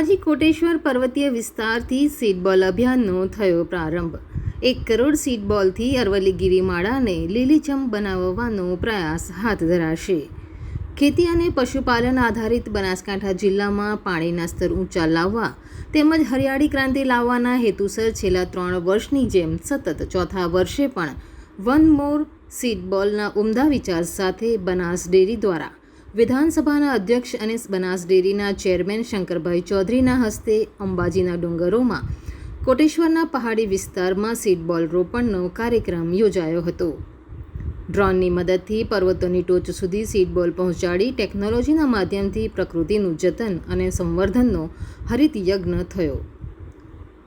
અંબાજી કોટેશ્વર પર્વતીય વિસ્તારથી સીડબોલ અભિયાનનો થયો પ્રારંભ. એક કરોડ સીડબોલથી અરવલ્લી ગિરિમાળાને લીલીછમ બનાવવાનો પ્રયાસ હાથ ધરાશે. ખેતી અને પશુપાલન આધારિત બનાસકાંઠા જિલ્લામાં પાણીના સ્તર ઊંચા લાવવા તેમજ હરિયાળી ક્રાંતિ લાવવાના હેતુસર છેલ્લા ત્રણ વર્ષની જેમ સતત ચોથા વર્ષે પણ વન મોર સીડબોલના ઉમદા વિચાર સાથે બનાસ ડેરી દ્વારા વિધાનસભાના અધ્યક્ષ અને બનાસ ડેરીના ચેરમેન શંકરભાઈ ચૌધરીના હસ્તે અંબાજીના ડુંગરોમાં, કોટેશ્વરના પહાડી વિસ્તારમાં સીડબોલ રોપણનો કાર્યક્રમ યોજાયો હતો. ડ્રોનની મદદથી પર્વતોની ટોચ સુધી સીડબોલ પહોંચાડી ટેકનોલોજીના માધ્યમથી પ્રકૃતિનું જતન અને સંવર્ધનનો હરિત યજ્ઞ થયો.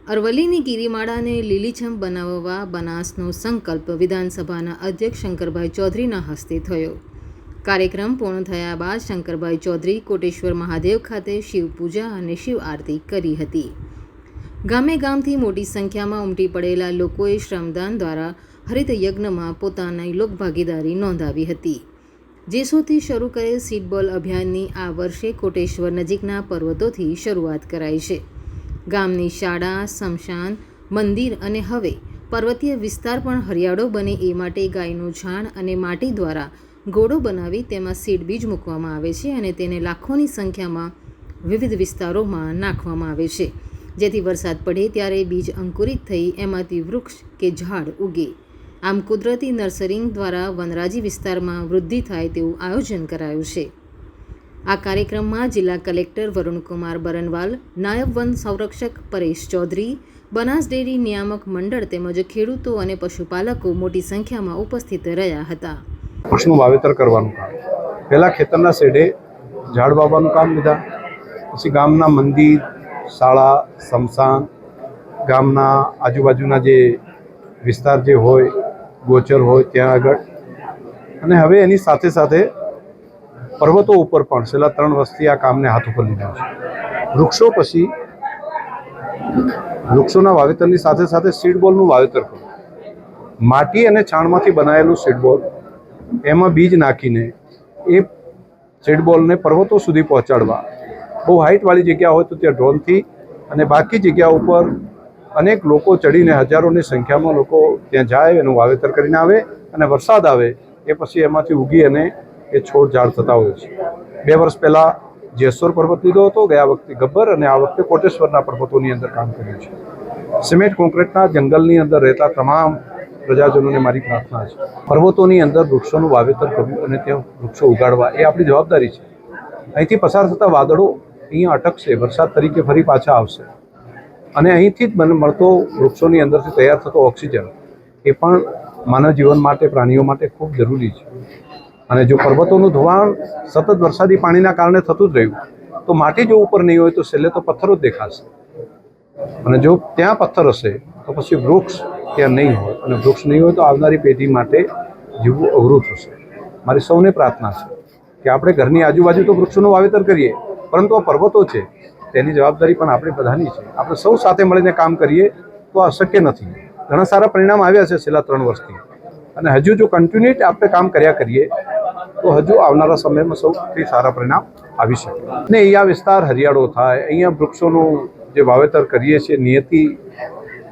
અરવલ્લીની ગિરિમાળાને લીલીછમ બનાવવા બનાસનો સંકલ્પ વિધાનસભાના અધ્યક્ષ શંકરભાઈ ચૌધરીના હસ્તે થયો. કાર્યક્રમ પૂર્ણ થયા બાદ શંકરભાઈ ચૌધરી કોટેશ્વર મહાદેવ ખાતે શિવ પૂજા અને શિવ આરતી કરી હતી. ગામે ગામથી મોટી સંખ્યામાં ઉમટી પડેલા લોકોએ શ્રમદાન દ્વારા હરિત યજ્ઞમાં પોતાની લોકભાગીદારી નોંધાવી હતી. જેસોથી શરૂ કરેલ સીટબોલ અભિયાનની આ વર્ષે કોટેશ્વર નજીકના પર્વતોથી શરૂઆત કરાઈ છે. ગામની શાળા સ્મશાન મંદિર અને હવે પર્વતીય વિસ્તાર પણ હરિયાળો બને એ માટે ગાયનું છાણ અને માટી દ્વારા ગોળો બનાવી તેમાં સીડ બીજ મૂકવામાં આવે છે અને તેને લાખોની સંખ્યામાં વિવિધ વિસ્તારોમાં નાખવામાં આવે છે. જેથી વરસાદ પડે ત્યારે બીજ અંકુરિત થઈ એમાંથી વૃક્ષ કે ઝાડ ઉગે. આમ કુદરતી નર્સરિંગ દ્વારા વનરાજી વિસ્તારમાં વૃદ્ધિ થાય તેવું આયોજન કરાયું છે. આ કાર્યક્રમમાં જિલ્લા કલેક્ટર વરુણકુમાર બરનવાલ, નાયબ વન સંરક્ષક પરેશ ચૌધરી, બનાસ ડેરી નિયામક મંડળ તેમજ ખેડૂતો અને પશુપાલકો મોટી સંખ્યામાં ઉપસ્થિત રહ્યા હતા. વૃક્ષનું વાવેતર કરવાનું કામ. પહેલાં ખેતરના શેડે ઝાડ વાવવાનું કામ લીધા. પછી ગામના મંદિર, શાળા સમસાન ગામના આજુબાજુના જે વિસ્તાર જે હોય, ગોચર હોય, ત્યાં આગળ. અને હવે એની સાથે સાથે પર્વતો ઉપર પણ છેલ્લા ત્રણ વર્ષથી આ કામને હાથ ઉપર લીધા છે. વૃક્ષો પછી વૃક્ષોના વાવેતરની સાથે સાથે સીડબોલનું વાવેતર કરવું માટી અને છાણમાંથી બનાવેલું સીડબોલ એમાં બીજ નાખીને એ સીડબોલને પર્વતો સુધી પહોંચાડવા. બહુ હાઇટવાળી જગ્યા હોય તો ત્યાં ડ્રોનથી અને બાકી જગ્યા ઉપર અનેક લોકો ચડીને હજારોની સંખ્યામાં લોકો ત્યાં જાય, એનું વાવેતર કરીને આવે અને વરસાદ આવે એ પછી એમાંથી ઉગી અને એ છોડ ઝાડ થતા હોય છે. બે વર્ષ પહેલાં જેસોર પર્વત લીધો હતો ગયા વખતે ગબ્બર અને આ વખતે કોટેશ્વરના પર્વતોની અંદર કામ કર્યું છે. સિમેન્ટ કોન્ક્રીટના જંગલની અંદર રહેતા તમામ પ્રજાજનોને મારી પ્રાર્થના છે. પર્વતોની અંદર વૃક્ષોનું વાવેતર કરવું અને ત્યાં વૃક્ષો ઉગાડવા એ આપણી જવાબદારી છે. અહીંથી પસાર થતા વાદળો અહીંયા અટકશે, વરસાદ તરીકે ફરી પાછા આવશે. અને અહીંથી જ મને મળતો વૃક્ષોની અંદરથી તૈયાર થતો ઓક્સિજન એ પણ માનવ જીવન માટે, પ્રાણીઓ માટે ખૂબ જરૂરી છે. અને જો પર્વતોનું ધોવાણ સતત વરસાદી પાણીના કારણે થતું જ રહ્યું, તો માટી જો ઉપર નહીં હોય તો છેલ્લે તો પથ્થરો જ દેખાશે. અને જો ત્યાં પથ્થર હશે તો પછી વૃક્ષ ત્યાં નહીં હોય. અને વૃક્ષ નહીં હોય તો આવનારી પેઢી માટે જીવવું અઘરું થશે. મારી સૌને પ્રાર્થના છે કે આપણે ઘરની આજુબાજુ તો વૃક્ષોનું વાવેતર કરીએ, પરંતુ આ પર્વતો છે, તેની જવાબદારી પણ આપણી બધાની છે. આપણે સૌ સાથે મળીને કામ કરીએ તો આ શક્ય નથી. ઘણા સારા પરિણામ આવ્યા છે છેલ્લા ત્રણ વર્ષથી. અને હજુ જો કન્ટિન્યુટ આપણે કામ કર્યા કરીએ, તો હજુ આવનારા સમયમાં સૌથી સારા પરિણામ આવી શકે. ને અહીંયા વિસ્તાર હરિયાળો થાય, અહીંયા વૃક્ષોનું જે વાવેતર કરીએ છીએ, નિયતિ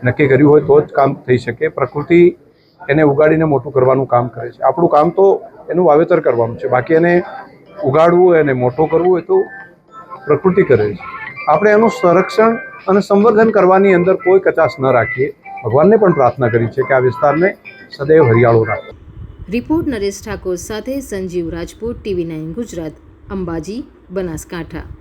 નક્કી કર્યું હોય તો જ કામ થઈ શકે. પ્રકૃતિ એને ઉગાડીને મોટું કરવાનું કામ કરે છે. આપણું કામ તો એનું વાવેતર કરવાનું છે. બાકી એને ઉગાડવું એને મોટો કરવું એ તો પ્રકૃતિ કરે છે. આપણે એનું સંરક્ષણ અને સંવર્ધન કરવાની અંદર કોઈ કચાશ ન રાખીએ. ભગવાનને પણ પ્રાર્થના કરી છે કે આ વિસ્તારને સદૈવ હરિયાળો રાખે. રિપોર્ટ નરેશ ઠાકોર સાથે સંજીવ રાજપૂત, ટીવી નાઇન ગુજરાત, અંબાજી, બનાસકાંઠા.